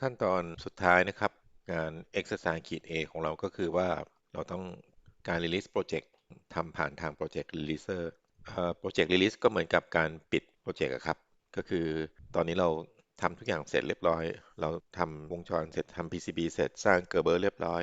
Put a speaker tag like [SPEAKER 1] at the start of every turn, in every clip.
[SPEAKER 1] ขั้นตอนสุดท้ายนะครับ งาน exercise ขีด A ของเราก็คือว่าเราต้องการ release project ทำผ่านทาง project releaser เอ่อ project release ก็เหมือนกับการปิดโปรเจกต์ครับ ก็คือตอนนี้เราทำทุกอย่างเสร็จเรียบร้อย เราทำวงจรเสร็จทำ PCB เสร็จสร้างเกอร์เบอร์เรียบร้อย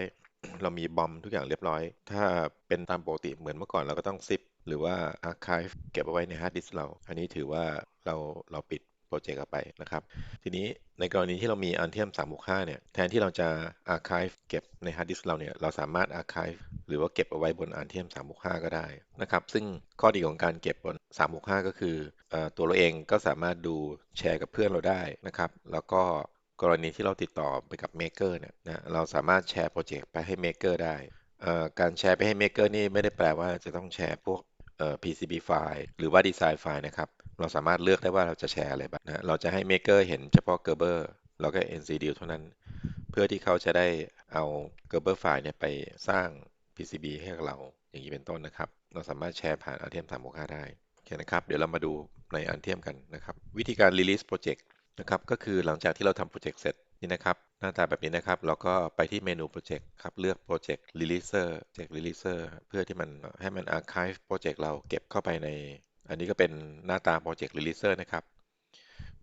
[SPEAKER 1] เรามีบอมทุกอย่างเรียบร้อย ถ้าเป็นตามปกติเหมือนเมื่อก่อนเราก็ต้องซิปหรือว่า archive เก็บเอาไว้ในฮาร์ดดิสก์เรา อันนี้ถือว่าเราเราปิด โปรเจกต์ออกไปนะครับ ทีนี้ในกรณีที่เรามี Altium 365เนี่ยแทนที่เราจะ archive เก็บในฮาร์ดดิสก์เราเนี่ยเราสามารถ archive หรือว่าเก็บเอาไว้บน Altium 365ก็ได้นะครับซึ่งข้อดีของการเก็บบน365ก็คืออตัวเราเองก็สามารถดูแชร์กับเพื่อนเราได้นะครับ แล้วก็กรณีที่เราติดต่อไปกับ Maker เนี่ยนะเราสามารถแชร์โปรเจกต์ไปให้ Maker ได้การแชร์ไปให้ Maker นี่ไม่ได้แปลว่าจะต้องแชร์พวก PCB ไฟล์หรือว่า Design ไฟล์นะครับ เราสามารถเลือกได้ว่าเราจะแชร์อะไรบ้างนะ เราจะให้ Maker เห็นเฉพาะ Gerber แล้วก็ NCDL เท่านั้น เพื่อที่เขาจะได้เอา Gerber ไฟล์เนี่ยไปสร้าง PCB ให้กับเรา อย่างนี้เป็นต้นนะครับ เราสามารถแชร์ผ่าน Altium 365 ได้โอเคนะครับ เดี๋ยวเรามาดูใน Altium กันนะครับ วิธีการ release project นะครับ ก็คือหลังจากที่เราทำโปรเจกต์เสร็จ นี่นะครับ หน้าตาแบบนี้นะครับ เราก็ไปที่เมนูโปรเจกต์ครับ เลือกโปรเจกต์ releaser project releaser เพื่อที่มันให้มัน archive โปรเจกต์เราเก็บเข้าไปใน อันนี้ก็เป็นหน้าตาโปรเจกต์ releaser นะครับ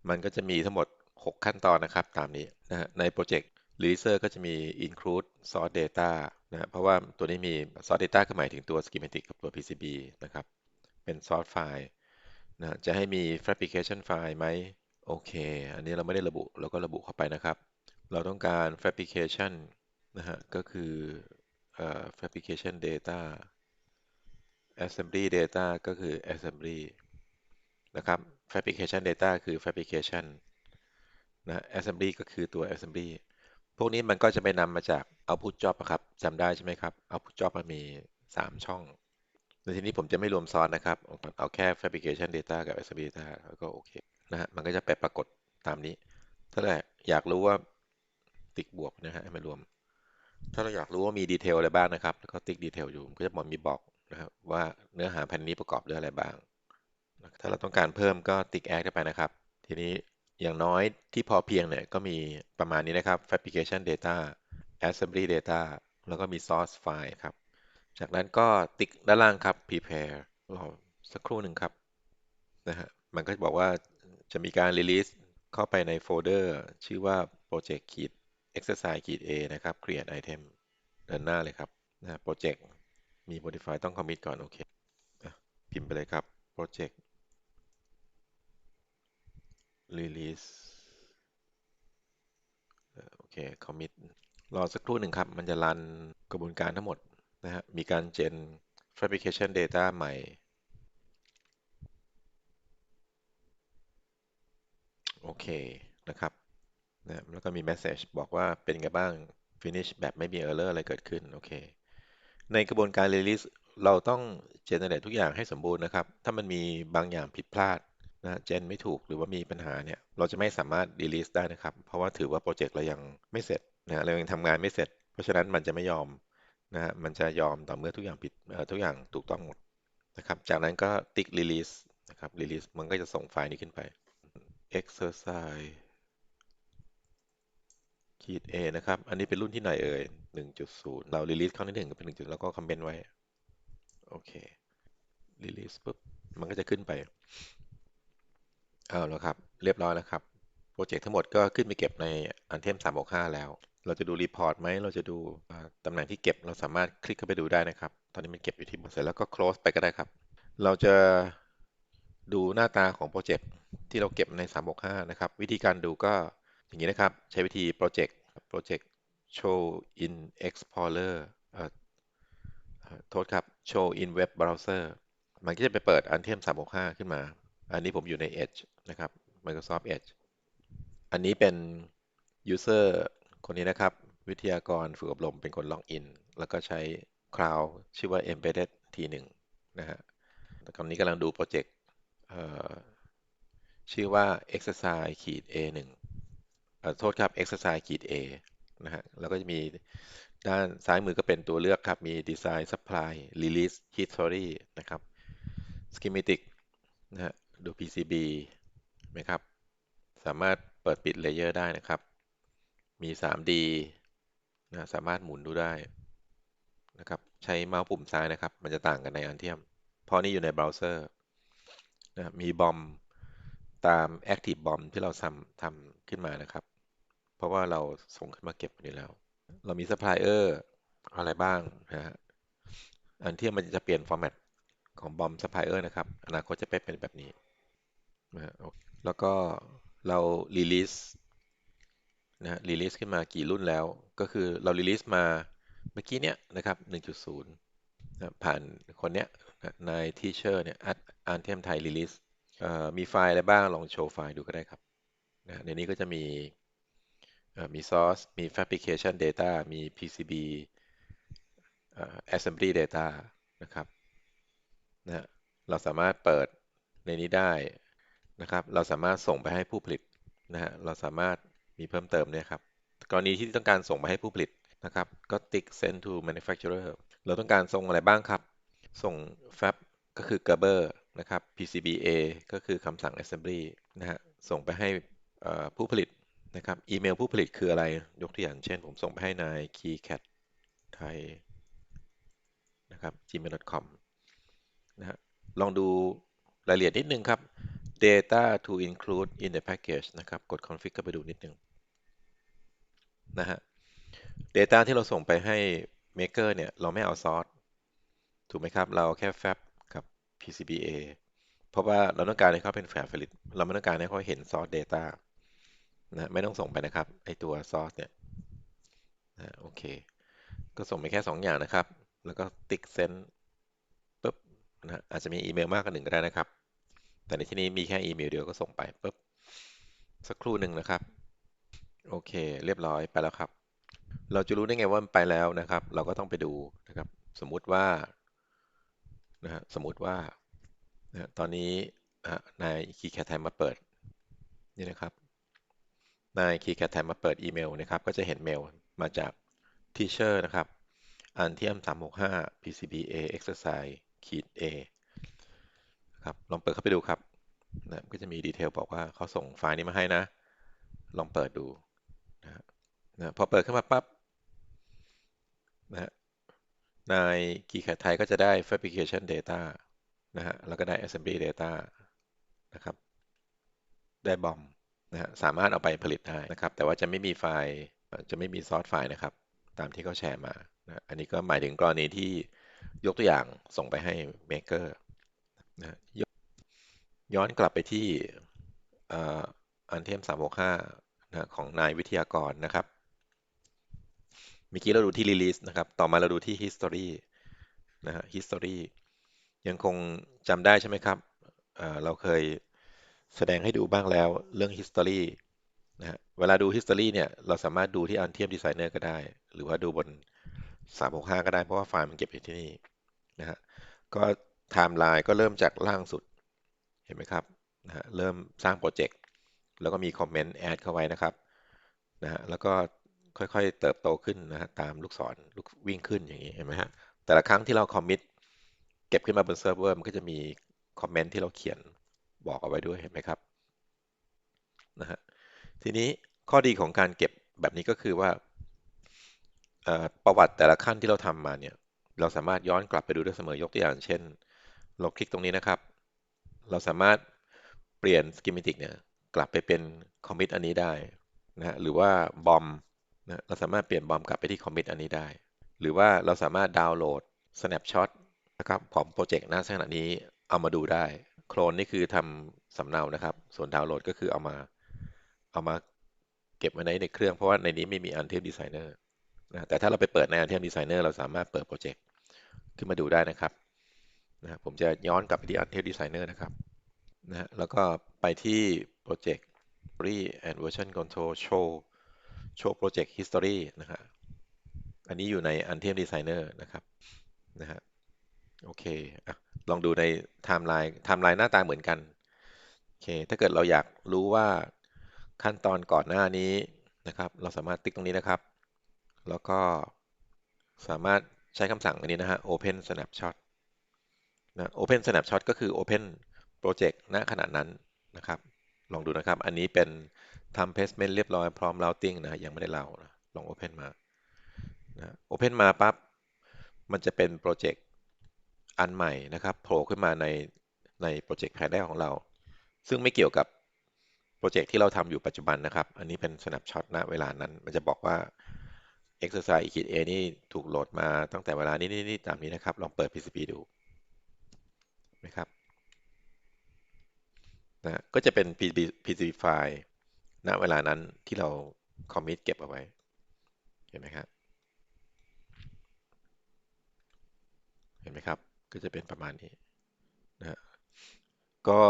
[SPEAKER 1] มันก็จะมีทั้งหมด 6 ขั้นตอนนะครับ ตามนี้นะฮะในโปรเจกต์ releaser ก็จะมี include source data นะฮะเพราะว่าตัวนี้มี source data ก็หมายถึงตัว schematic กับตัว PCB นะครับ เป็น source file นะจะให้มี fabrication file ไหมโอเค อันนี้เราไม่ได้ระบุ เราก็ระบุเข้าไปนะครับ เราต้องการ fabrication นะฮะ ก็คืออ่อ fabrication data assembly data ก็คือ assembly นะครับ fabrication data คือ fabrication นะ assembly ก็คือตัว assembly พวกนี้มันก็จะไปนำมาจาก output job ครับจำได้ใช่ไหมครับ output job มันมี 3 ช่อง ในที่นี้ผมจะไม่รวมซ้อสนะครับ เอาแค่ fabrication data กับ assembly data แล้วก็โอเค นะฮะ มันก็จะไปปรากฏตามนี้ ถ้าอยากรู้ว่า ติ๊กบวกนะฮะให้มารวม ถ้าเราอยากรู้ว่ามีดีเทลอะไรบ้างนะครับ แล้วก็ติ๊กดีเทลอยู่ก็จะมีบอกนะครับว่าเนื้อหาแผ่นนี้ประกอบด้วยอะไรบ้าง ถ้าเราต้องการเพิ่มก็ติ๊กแอดเข้ไปนะครับ ทีนี้อย่างน้อยที่พอเพียงเนี่ยก็มีประมาณนี้นะครับ fabrication data assembly data แล้วก็มี source file ครับ จากนั้นก็ติ๊กด้านล่างครับ prepare รอสักครู่หนึ่งครับนะฮะ มันก็จะบอกว่าจะมีการ release เข้าไปในโฟลเดอร์ ชื่อว่า project ขีด exercise ขีด A นะครับ create item เดินหน้าเลยครับนะ project มี modify ต้อง commit ก่อน โอเคพิมพ์ไปเลยครับ project release โอเค commit รอสักครู่หนึ่งครับ มันจะรันกระบวนการทั้งหมดนะฮะ มีการ gen fabrication data ใหม่ โอเคนะครับ นะแล้วก็มี message บอกว่าเป็นไงบ้าง finish แบบไม่มี error อะไรเกิดขึ้น โอเค ในกระบวนการ release เราต้อง generate ทุกอย่างให้สมบูรณ์นะครับ ถ้ามันมีบางอย่างผิดพลาดนะ gen ไม่ถูกหรือว่ามีปัญหาเนี่ย เราจะไม่สามารถ release ได้นะครับ เพราะว่าถือว่าโปรเจกต์เรายังไม่เสร็จนะเรายังทำงานไม่เสร็จ เพราะฉะนั้นมันจะไม่ยอมนะฮะมันจะยอมต่อเมื่อทุกอย่างผิดเอ่อทุกอย่างถูกต้องหมดนะครับ จากนั้นก็ติ๊ก release นะครับ release มันก็จะส่งไฟล์นี้ขึ้นไป exercise ขีด A นะครับ อันนี้เป็นรุ่นที่ไหนเอ่ย1.0 เรา release ครั้งที่หนึ่งก็เป็น1จุดแล้วก็คอมเมนต์ไว้ โอเค release ปุ๊บ มันก็จะขึ้นไป เอาแล้วครับ เรียบร้อยแล้วครับ โปรเจกต์ทั้งหมดก็ขึ้นไปเก็บใน Anthem 365 แล้ว เราจะดูรีพอร์ตไหม เราจะดูตำแหน่งที่เก็บ เราสามารถคลิกเข้าไปดูได้นะครับ ตอนนี้มันเก็บอยู่ที่เสร็จแล้วก็ close ไปก็ได้ครับ เราจะดูหน้าตาของโปรเจกต์ที่เราเก็บใน 365 นะครับ วิธีการดูก็ อย่างนี้นะครับ ใช้วิธี project project show in explorer เอ่อเอ่อโทษครับ show in web browser มันก็จะไปเปิด Anthem 365 ขึ้นมา อันนี้ผมอยู่ใน Edge นะครับ Microsoft Edge อันนี้เป็น user คนนี้นะครับ วิทยากรฝึกอบรมเป็นคนล็อกอิน แล้วก็ใช้ Cloud ชื่อว่า Embedded T1 นะฮะแต่ตอนนี้กำลังดูโปรเจกต์ชื่อว่า exercise ขีด A1 เอ่อ โทษครับ exercise ขีด A นะฮะแล้วก็จะมีด้านซ้ายมือก็เป็นตัวเลือกครับ มี design supply release history นะครับ schematic นะฮะดู PCB ไหมครับ สามารถเปิดปิดเลเยอร์ได้นะครับ มี 3D นะสามารถหมุนดูได้นะครับใช้เมาส์ปุ่มซ้ายนะครับ มันจะต่างกันในอันเทียม เพราะนี่อยู่ในเบราว์เซอร์นะมีบอมตาม Active Bomb ที่เราทำทำขึ้นมานะครับ เพราะว่าเราส่งขึ้นมาเก็บอยู่แล้ว เรามี Supplier ออร์อะไรบ้างนะฮะ อันทียมมันจะเปลี่ยนฟอร์แมตของบอม Supplier นะครับ อนาคตจะเป็นแบบนี้นะฮะแล้วก็เรา release นะฮะ release ขึ้นมากี่รุ่นแล้ว ก็คือเรา release มาเมื่อกี้เนี้ยนะครับ 1.0นะผ่านคนเนี้ยนาย teacher เนี่ยอันเทียมไทย release มีไฟล์อะไรบ้างลองโชว์ไฟล์ดูก็ได้ครับนะในนี้ก็จะมี มี source มี fabrication data มี PCB assembly data นะครับนะเราสามารถเปิดในนี้ได้นะครับ เราสามารถส่งไปให้ผู้ผลิตนะฮะ เราสามารถมีเพิ่มเติมเนี่ยครับ กรณีที่ต้องการส่งไปให้ผู้ผลิตนะครับ ก็ติ๊ก send to manufacturer เราต้องการส่งอะไรบ้างครับ ส่ง fab ก็คือ Gerber นะครับ PCBA ก็คือคำสั่ง assembly นะฮะ ส่งไปให้ผู้ผลิต นะครับอีเมลผู้ผลิตคืออะไรยกตัวอย่างเช่น ผมส่งไปให้นาย keycat ไทยนะครับ gmail.com นะฮะลองดูรายละเอียดนิดนึงครับ data to include in the package นะครับ กด config เข้าไปดูนิดนึงนะฮะ data ที่เราส่งไปให้ maker เนี่ย เราไม่เอาซอสถูกไหมครับ เราแค่ fab กับ PCBA เพราะว่าเราต้องการให้เขาเป็นแฟบผลิต เราไม่ต้องการให้เขาเห็นซอส data นะไม่ต้องส่งไปนะครับไอตัวซอสเนี่ยนะโอเค ก็ส่งไปแค่ 2 อย่างนะครับ แล้วก็ติ๊กเซนปุ๊บนะอาจจะมีอีเมลมากกว่าหนึ่งก็ได้นะครับ แต่ในที่นี้มีแค่อีเมลเดียวก็ส่งไปปุ๊บสักครู่หนึ่งนะครับ โอเค เรียบร้อยไปแล้วครับ เราจะรู้ได้ไงว่ามันไปแล้วนะครับ เราก็ต้องไปดูนะครับ สมมุติว่านะฮะสมมุติว่านะตอนนี้นายคีย์แคทไทม์มาเปิดนี่นะครับ นายคีย์แคทไทม์มาเปิดอีเมลนะครับ ก็จะเห็นเมลมาจาก teacher นะครับ อันเทียม 365 PCBA exercise ขีด A ครับ ลองเปิดเข้าไปดูครับนะก็จะมีดีเทลบอกว่าเขาส่งไฟล์นี้มาให้นะ ลองเปิดดูนะนะพอเปิดขึ้นมาปั๊บนะนายคีย์แคทไทยก็จะได้ fabrication data นะฮะ แล้วก็ได้ assembly data นะครับ ได้บอม นะฮะสามารถเอาไปผลิตได้นะครับ แต่ว่าจะไม่มีไฟล์จะไม่มีซอสไฟล์นะครับ ตามที่เขาแชร์มานะอันนี้ก็หมายถึงกรณีที่ยกตัวอย่างส่งไปให้ Maker นะย้อนกลับไปที่อันเทียม365นะของนายวิทยากรนะครับเมื่อกี้เราดูที่ release นะครับ ต่อมาเราดูที่ history นะฮะ history ยังคงจำได้ใช่ไหมครับ เราเคย แสดงให้ดูบ้างแล้วเรื่อง history นะเวลาดู history เนี่ยเราสามารถดูที่ Altium Designer ก็ได้ หรือว่าดูบน 365 ก็ได้เพราะว่าไฟล์มันเก็บอยู่ที่นี่นะฮะก็ไทม์ไลน์ก็เริ่มจากล่างสุดเห็นไหมครับนะฮะเริ่มสร้างโปรเจกต์แล้วก็มีคอมเมนต์แอดเข้าไว้นะครับนะฮะแล้วก็ค่อยๆ เติบโตขึ้นนะฮะตามลูกศรลูกวิ่งขึ้นอย่างนี้เห็นไหมฮะแต่ละครั้งที่เราคอมมิตเก็บขึ้นมาบนเซิร์ฟเวอร์มันก็จะมีคอมเมนต์ที่เราเขียน บอกเอาไว้ด้วยเห็นไหมครับนะฮะทีนี้ข้อดีของการเก็บแบบนี้ก็คือว่าประวัติแต่ละขั้นที่เราทำมาเนี่ยเราสามารถย้อนกลับไปดูได้เสมอยกตัวอย่าง เช่น เราคลิกตรงนี้นะครับ เราสามารถเปลี่ยนสกิมมิติกเนี่ยกลับไปเป็นคอมมิตอันนี้ได้นะฮะหรือว่าบอมนะเราสามารถเปลี่ยนบอมกลับไปที่คอมมิตอันนี้ได้ หรือว่าเราสามารถดาวน์โหลด snapshot นะครับของโปรเจกต์หน้าขณะนี้เอามาดูได้ โคลนนี่คือทำสำเนานะครับ ส่วนดาวน์โหลดก็คือเอามาเอามาเก็บไว้ในในเครื่องเพราะว่าในนี้ไม่มี Anthem Designer นะแต่ถ้าเราไปเปิดใน Anthem Designer เราสามารถเปิดโปรเจกต์ขึ้นมาดูได้นะครับนะผมจะย้อนกลับไปที่ Anthem Designer นะครับนะแล้วก็ไปที่โปรเจกต์ Library and Version Control Show Show Project History นะครับอันนี้อยู่ใน Anthem Designer นะครับ นะฮะ โอเคอ ลองดูในไทม์ไลน์ไทม์ไลน์หน้าตาเหมือนกันโอเคถ้าเกิดเราอยากรู้ว่าขั้นตอนก่อนหน้านี้นะครับ เราสามารถติ๊กตรงนี้นะครับ แล้วก็สามารถใช้คำสั่งอันนี้นะฮะ open snapshot นะ open snapshot ก็คือ open project ณขณะนั้นนะครับ ลองดูนะครับ อันนี้เป็นทำ placement เรียบร้อยพร้อม routing นะยังไม่ได้เล่านะลอง open มานะ open มาปั๊บมันจะเป็นโปรเจกต์ อันใหม่นะครับโผล่ขึ้นมาในในโปรเจกต์แผนแรกของเรา ซึ่งไม่เกี่ยวกับโปรเจกต์ที่เราทำอยู่ปัจจุบันนะครับ อันนี้เป็น snapshot ณเวลานั้น มันจะบอกว่า exercise อีก A นี่ถูกโหลดมาตั้งแต่เวลานี้นี่ตามนี้นะครับ ลองเปิด PCB ดูนะครับนะก็จะเป็น PCB, PCB ไฟล์ณเวลานั้นที่เรา commit เก็บเอาไว้ เห็นไหมครับ เห็นไหมครับ ก็จะเป็นประมาณนี้นะก็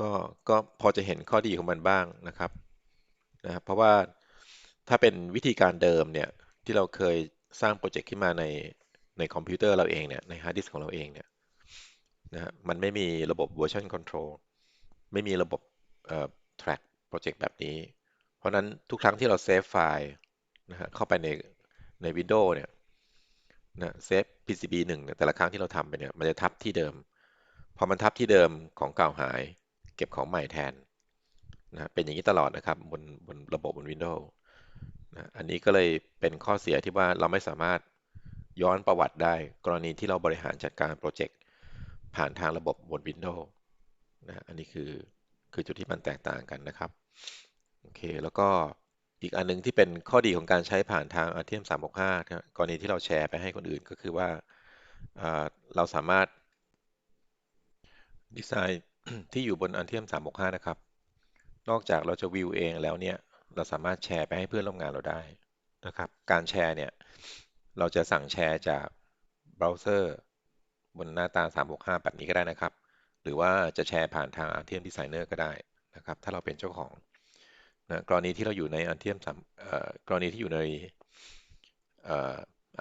[SPEAKER 1] ก็ก็พอจะเห็นข้อดีของมันบ้างนะครับนะเพราะว่าถ้าเป็นวิธีการเดิมเนี่ยที่เราเคยสร้างโปรเจกต์ขึ้นมาในในคอมพิวเตอร์เราเองเนี่ยในฮาร์ดดิสก์ของเราเองเนี่ยนะมันไม่มีระบบ version control ไม่มีระบบ track โปรเจกต์แบบนี้ เพราะนั้นทุกครั้งที่เราเซฟไฟล์นะฮะเข้าไปในใน Windows เนี่ย นะเซฟ PCB หนึ่งแต่ละครั้งที่เราทำไปเนี่ยมันจะทับที่เดิม พอมันทับที่เดิมของเก่าหาย เก็บของใหม่แทนนะเป็นอย่างนี้ตลอดนะครับบนบนระบบบน Windows นะอันนี้ก็เลยเป็นข้อเสียที่ว่าเราไม่สามารถย้อนประวัติได้กรณีที่เราบริหารจัดการโปรเจกต์ผ่านทางระบบบน Windows นะอันนี้คือคือจุดที่มันแตกต่างกันนะครับโอเคแล้วก็ อีกอันนึงที่เป็นข้อดีของการใช้ผ่านทาง Artium 365ครับกรณีที่เราแชร์ไปให้คนอื่นก็คือว่าเราสามารถดีไซน์ที่อยู่บน Artium 365 นะครับ นอกจากเราจะวิวเองแล้วเนี่ยเราสามารถแชร์ไปให้เพื่อนร่วมงานเราได้นะครับ การแชร์เนี่ยเราจะสั่งแชร์จากเบราว์เซอร์บนหน้าตา 365 แบบนี้ก็ได้นะครับ หรือว่าจะแชร์ผ่านทาง Artium Designer ก็ได้นะครับ ถ้าเราเป็นเจ้าของ นะกรณีที่เราอยู่ใน Artium กรณีที่อยู่ใน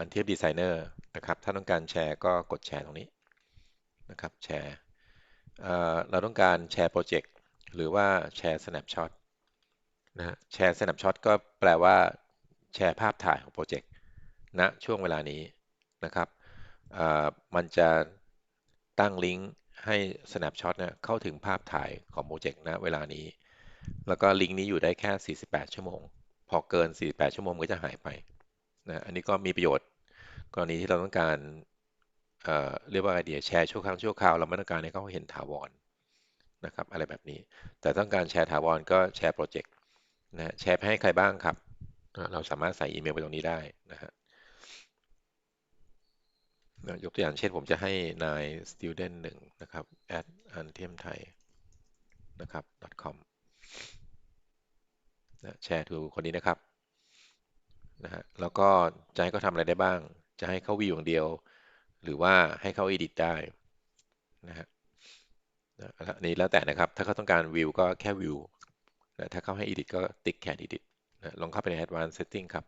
[SPEAKER 1] Artium Designer นะครับ ถ้าต้องการแชร์ก็กดแชร์ตรงนี้นะครับแชร์เราต้องการแชร์โปรเจกต์หรือว่าแชร์ snapshot นะแชร์ snapshot ก็แปลว่าแชร์ภาพถ่ายของโปรเจกต์ณช่วงเวลานี้นะครับมันจะตั้งลิงก์ให้ snapshot เนี่ยเข้าถึงภาพถ่ายของโปรเจกต์ณเวลานี้ แล้วก็ลิงก์นี้อยู่ได้แค่ 48 ชั่วโมง พอเกิน 48 ชั่วโมงก็จะหายไปนะอันนี้ก็มีประโยชน์ กรณีที่เราต้องการเเรียกว่าไอเดียแชร์ชั่วครั้งชั่วคราวเราไม่ต้องการให้เขาเห็นถาวรนะครับอะไรแบบนี้ แต่ต้องการแชร์ถาวรก็แชร์โปรเจกต์นะแชร์ไปให้ใครบ้างครับ เราสามารถใส่อีเมลไปตรงนี้ได้นะฮะยกตัวอย่างเช่นผมจะให้นาย student หนึ่งนะครับ at antiem thai นะครับ .com นะแชร์ทูคนนี้นะครับนะฮะแล้วก็จะให้เขาทำอะไรได้บ้าง จะให้เขาวิวอย่างเดียว หรือว่าให้เขา edit ได้นะฮะอันนี้แล้วแต่นะครับ ถ้าเขาต้องการวิวก็แค่วิวถ้าเขาให้ edit ก็ติ๊กแค่ edit นะลองเข้าไปใน advanced setting ครับ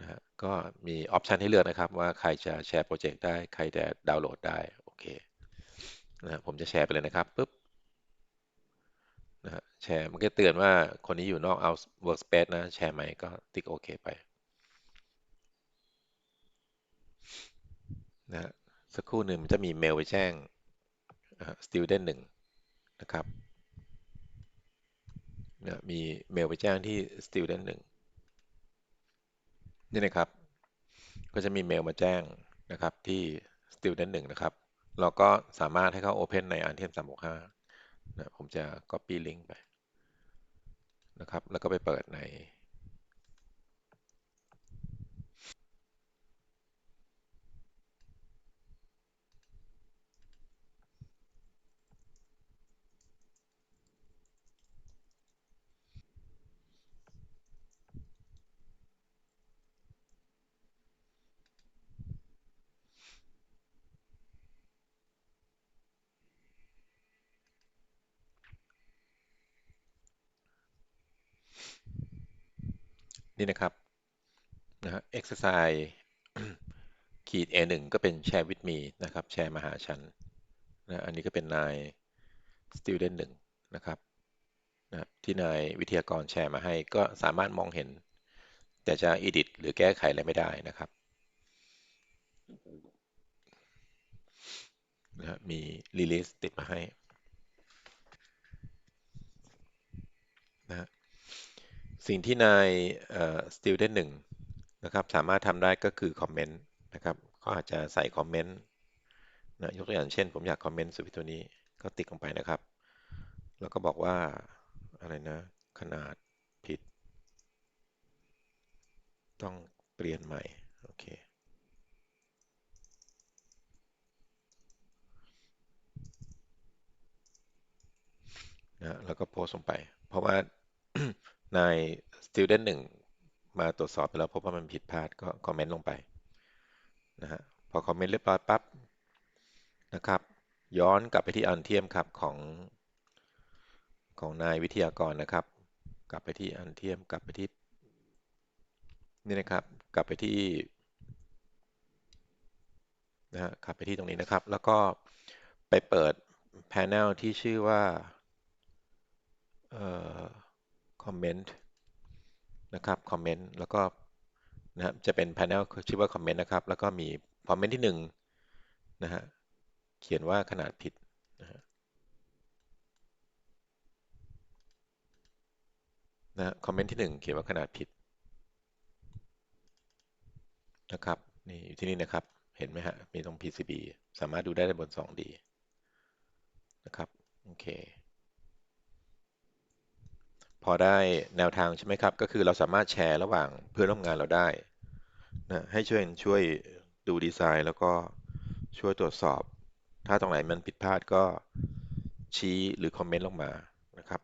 [SPEAKER 1] นะฮะก็มีออปชันให้เลือกนะครับ ว่าใครจะแชร์โปรเจกต์ได้ ใครจะดาวน์โหลดได้ โอเคนะผมจะแชร์ไปเลยนะครับปุ๊บ นะฮะแชร์มันก็เตือนว่าคนนี้อยู่นอก out workspace นะ แชร์ไหมก็ติ๊กโอเคไปนะสักครู่หนึ่งมันจะมีเมลไปแจ้ง student หนึ่งนะครับนะมีเมลไปแจ้งที่ student หนึ่งนี่นะครับ ก็จะมีเมลมาแจ้งนะครับที่ student หนึ่งนะครับ เราก็สามารถให้เขา open ใน Artium 365 นะผมจะ copy link ไปนะครับ แล้วก็ไปเปิดใน นี่นะครับนะฮะ exercise ขีด A1 ก็เป็น share with me นะครับ แชร์มาหาฉันนะอันนี้ก็เป็นนาย student 1นะครับนะที่นายวิทยากรแชร์มาให้ก็สามารถมองเห็น แต่จะ edit หรือแก้ไขอะไรไม่ได้นะครับนะมี release ติดมาให้ สิ่งที่นายเอ่อ student หนึ่งนะครับสามารถทำได้ก็คือคอมเมนต์นะครับก็อาจจะใส่คอมเมนต์นะยกตัวอย่างเช่น ผมอยากคอมเมนต์สวิตตัวนี้ก็ติ๊กลงไปนะครับ แล้วก็บอกว่าอะไรนะ ขนาดผิด ต้องเปลี่ยนใหม่ โอเคนะแล้วก็โพสต์ลงไป เพราะว่า นาย student หนึ่งมาตรวจสอบไปแล้วพบว่ามันผิดพลาดก็คอมเมนต์ลงไปนะฮะพอคอมเมนต์เรียบร้อยปั๊บนะครับ ย้อนกลับไปที่อันเทียมครับของของนายวิทยากรนะครับ กลับไปที่อันเทียมกลับไปที่นี่นะครับ กลับไปที่นะฮะกลับไปที่ตรงนี้นะครับ แล้วก็ไปเปิด panel ที่ชื่อว่าเอ่อ comment นะครับ comment แล้วก็นะจะเป็น panel ชื่อว่า comment นะครับ แล้วก็มี comment ที่หนึ่งนะฮะ เขียนว่าขนาดผิดนะฮะนะคอมเมนต์ที่หนึ่งเขียนว่าขนาดผิดนะครับ นี่อยู่ที่นี่นะครับ เห็นไหมฮะ มีตรง PCB สามารถดูได้บน 2D นะครับ โอเค พอได้แนวทางใช่ไหมครับ ก็คือเราสามารถแชร์ระหว่างเพื่อนร่วมงานเราได้นะให้ช่วยช่วยดูดีไซน์แล้วก็ช่วยตรวจสอบ ถ้าตรงไหนมันผิดพลาดก็ชี้หรือคอมเมนต์ลงมานะครับ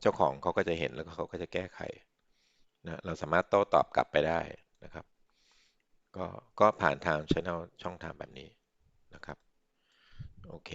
[SPEAKER 1] เจ้าของเขาก็จะเห็นแล้วเขาก็จะแก้ไขนะเราสามารถโต้ตอบกลับไปได้นะครับ ก็ก็ผ่านทางช่องทางแบบนี้นะครับ โอเค